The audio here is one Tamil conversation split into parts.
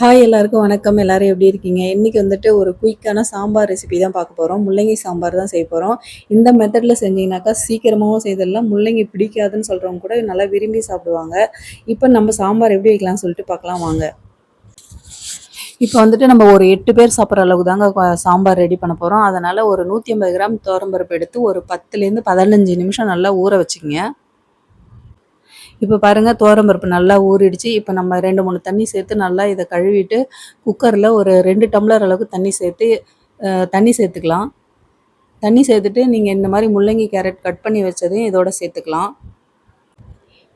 ஹாய் எல்லாருக்கும் வணக்கம். எல்லாரும் எப்படி இருக்கீங்க? இன்றைக்கி வந்துட்டு ஒரு குயிக்கான சாம்பார் ரெசிபி தான் பார்க்க போகிறோம் முள்ளங்கி சாம்பார் தான் செய்ய போகிறோம் இந்த மெத்தடில் செஞ்சிங்கனாக்கா சீக்கிரமாகவும் செய்திடலாம். முள்ளங்கி பிடிக்காதுன்னு சொல்கிறவங்க கூட நல்லா விரும்பி சாப்பிடுவாங்க. இப்போ நம்ம சாம்பார் எப்படி வைக்கலாம்னு சொல்லிட்டு பார்க்கலாம் வாங்க. இப்போ வந்துட்டு நம்ம ஒரு எட்டு பேர் சாப்பிட்ற அளவுக்கு தாங்க சாம்பார் ரெடி பண்ண போகிறோம் அதனால் ஒரு நூற்றி ஐம்பது கிராம் தோரம்பருப்பு எடுத்து ஒரு பத்துலேருந்து பதினஞ்சு நிமிஷம் நல்லா ஊற வச்சுக்கோங்க. இப்போ பாருங்கள் பருப்பு நல்லா ஊறிடுச்சு. இப்போ நம்ம ரெண்டு மூணு தண்ணி சேர்த்து நல்லா இதை கழுவிட்டு குக்கரில் ஒரு ரெண்டு டம்ளர் அளவுக்கு தண்ணி சேர்த்து தண்ணி சேர்த்துக்கலாம். தண்ணி சேர்த்துட்டு நீங்கள் இந்த மாதிரி முள்ளங்கி கேரட் கட் பண்ணி வச்சதையும் இதோட சேர்த்துக்கலாம்.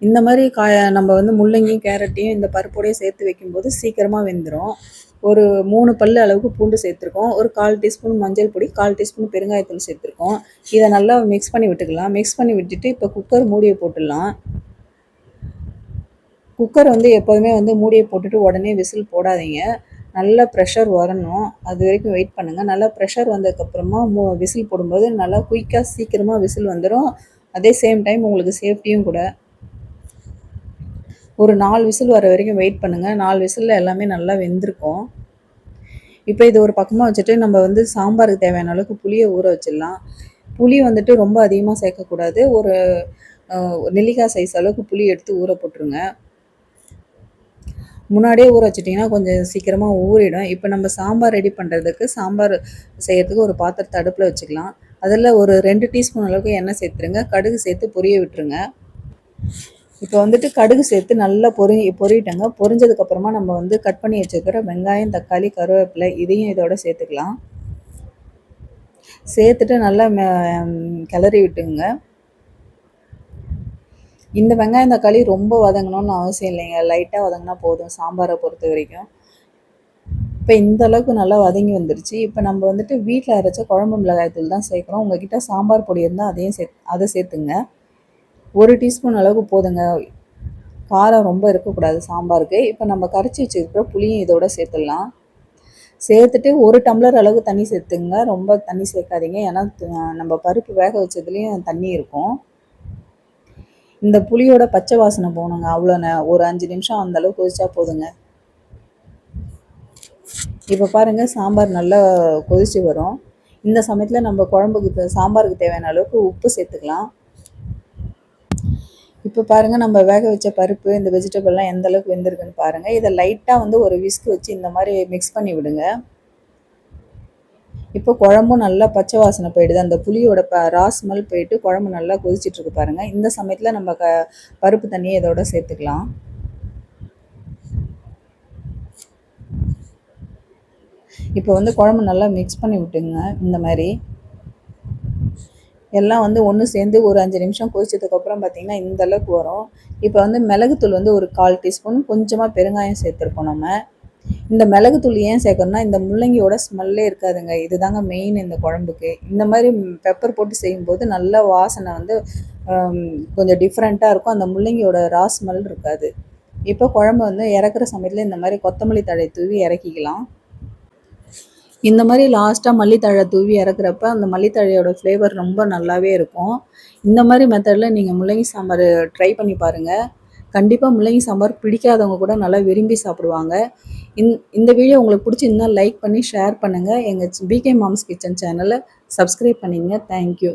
இந்த மாதிரி காய நம்ம வந்து முள்ளங்கியும் கேரட்டையும் இந்த பருப்போடையும் சேர்த்து வைக்கும்போது சீக்கிரமாக வெந்துடும் ஒரு மூணு பல் அளவுக்கு பூண்டு சேர்த்துருக்கோம். ஒரு கால் டீஸ்பூன் மஞ்சள் பொடி கால் டீஸ்பூன் பெருங்காயத்தூள் சேர்த்துருக்கோம். இதை நல்லா மிக்ஸ் பண்ணி விட்டுக்கலாம். மிக்ஸ் பண்ணி விட்டுட்டு இப்போ குக்கர் மூடியை போட்டுடலாம். குக்கர் வந்து எப்போதுமே வந்து மூடியை போட்டுட்டு உடனே விசில் போடாதீங்க. நல்லா ப்ரெஷர் வரணும். அது வரைக்கும் வெயிட் பண்ணுங்கள் நல்லா ப்ரெஷர் வந்ததுக்கப்புறமா மூ விசில் போடும்போது நல்லா குயிக்காக சீக்கிரமாக விசில் வந்துடும் அதே சேம் டைம் உங்களுக்கு சேஃப்டியும் கூட. ஒரு நாலு விசில் வர வரைக்கும் வெயிட் பண்ணுங்கள் நாலு விசிலில் எல்லாமே நல்லா வெந்திருக்கும். இப்போ இது ஒரு பக்கமாக வச்சுட்டு நம்ம வந்து சாம்பாருக்கு தேவையான அளவுக்கு புளியை ஊற வச்சிடலாம். புளி வந்துட்டு ரொம்ப அதிகமாக சேர்க்கக்கூடாது. ஒரு நெல்லிக்காய் சைஸ் அளவுக்கு புளி எடுத்து ஊற போட்டுருங்க. முன்னாடியே ஊற வச்சிட்டிங்கன்னா கொஞ்சம் சீக்கிரமாக ஊறிடும். இப்போ நம்ம சாம்பார் ரெடி பண்ணுறதுக்கு சாம்பார் செய்கிறதுக்கு ஒரு பாத்திரத்தை அடுப்பில் வச்சுக்கலாம். அதில் ஒரு ரெண்டு டீஸ்பூன் அளவுக்கு எண்ணெய் சேர்த்துருங்க. கடுகு சேர்த்து பொரிய விட்டுருங்க. இப்போ வந்துட்டு கடுகு சேர்த்து நல்லா பொறி பொறிட்டங்க பொரிஞ்சதுக்கப்புறமா நம்ம வந்து கட் பண்ணி வச்சுருக்கிற வெங்காயம் தக்காளி கருவேப்பிலை இதையும் இதோட சேர்த்துக்கலாம். சேர்த்துட்டு நல்லா கிளறி விட்டுங்க இந்த வெங்காயம் தக்காளி ரொம்ப வதங்கணும்னு அவசியம் இல்லைங்க. லைட்டாக வதங்கினா போதும். சாம்பாரை பொறுத்த வரைக்கும். இப்போ இந்த அளவுக்கு நல்லா வதங்கி வந்துருச்சு. இப்போ நம்ம வந்துட்டு வீட்டில் அரைச்ச குழம்பு மிளகாய் தூள் தான் சேர்க்குறோம். உங்ககிட்ட சாம்பார் பொடி இருந்தால் அதையும் சே அதை சேர்த்துங்க. ஒரு டீஸ்பூன் அளவுக்கு போதுங்க. காரம் ரொம்ப இருக்கக்கூடாது சாம்பாருக்கு. இப்போ நம்ம கரைச்சி வச்சுருக்கிற புளியும் இதோட சேர்த்துடலாம். சேர்த்துட்டு ஒரு டம்ளர் அளவுக்கு தண்ணி சேர்த்துங்க. ரொம்ப தண்ணி சேர்க்காதீங்க. ஏன்னா நம்ம பருப்பு வேக வச்சதுலேயும் தண்ணி இருக்கும். இந்த புளியோட பச்சை வாசனை போகணுங்க. அவ்வளோ ஒரு அஞ்சு நிமிஷம் அந்தளவுக்கு கொதிச்சா போதுங்க. இப்போ பாருங்கள் சாம்பார் நல்லா கொதிச்சு வரும். இந்த சமயத்தில் நம்ம குழம்புக்கு சாம்பாருக்கு தேவையான அளவுக்கு உப்பு சேர்த்துக்கலாம். இப்போ பாருங்கள் நம்ம வேக வச்ச பருப்பு இந்த வெஜிடபிள்லாம் எந்த அளவுக்கு வெந்திருக்குன்னு பாருங்கள் இதை லைட்டாக வந்து ஒரு விஸ்க் வச்சு இந்த மாதிரி மிக்ஸ் பண்ணி விடுங்க. இப்போ குழம்பும் நல்லா பச்சை வாசனை போயிடுது. அந்த புளியோட ப ராஸ்மல் போயிட்டு குழம்பு நல்லா கொதிச்சிட்ருக்கு பாருங்கள் இந்த சமயத்தில் நம்ம க பருப்பு தண்ணியை இதோட சேர்த்துக்கலாம். இப்போ வந்து குழம்பு நல்லா மிக்ஸ் பண்ணி விட்டுங்க. இந்த மாதிரி. எல்லாம் வந்து ஒன்று சேர்ந்து ஒரு அஞ்சு நிமிஷம் கொதிச்சதுக்கப்புறம் பார்த்திங்கன்னா இந்த அளவுக்கு வரும். இப்போ வந்து மிளகுத்தூள் வந்து ஒரு கால் டீஸ்பூன். கொஞ்சமாக பெருங்காயம் சேர்த்துருக்கோம் நம்ம. இந்த மிளகுத்தூள் ஏன் சேர்க்கணும்னா இந்த முள்ளங்கியோட ஸ்மெல்லே இருக்காதுங்க. இதுதாங்க மெயின் இந்த குழம்புக்கு. இந்த மாதிரி பெப்பர் போட்டு செய்யும்போது நல்ல வாசனை வந்து கொஞ்சம் டிஃப்ரெண்ட்டாக இருக்கும். அந்த முள்ளங்கியோட ரா ஸ்மெல் இருக்காது. இப்போ குழம்பு வந்து இறக்குற சமயத்தில் இந்த மாதிரி கொத்தமல்லி தழை தூவி இறக்கிக்கலாம். இந்த மாதிரி லாஸ்ட்டாக மல்லித்தழை தூவி இறக்குறப்ப அந்த மல்லித்தழையோட ஃப்ளேவர் ரொம்ப நல்லாவே இருக்கும். இந்த மாதிரி மெத்தடில் நீங்கள் முள்ளங்கி சாம்பார் ட்ரை பண்ணி பாருங்கள் கண்டிப்பாக முள்ளங்கி சாம்பார் பிடிக்காதவங்க கூட நல்லா விரும்பி சாப்பிடுவாங்க. இந் இந்த வீடியோ உங்களுக்கு பிடிச்சிருந்தால் லைக் பண்ணி ஷேர் பண்ணுங்கள் எங்கள் பிகே மாம்ஸ் கிச்சன் சேனலை சப்ஸ்கிரைப் பண்ணிங்க தேங்க்யூ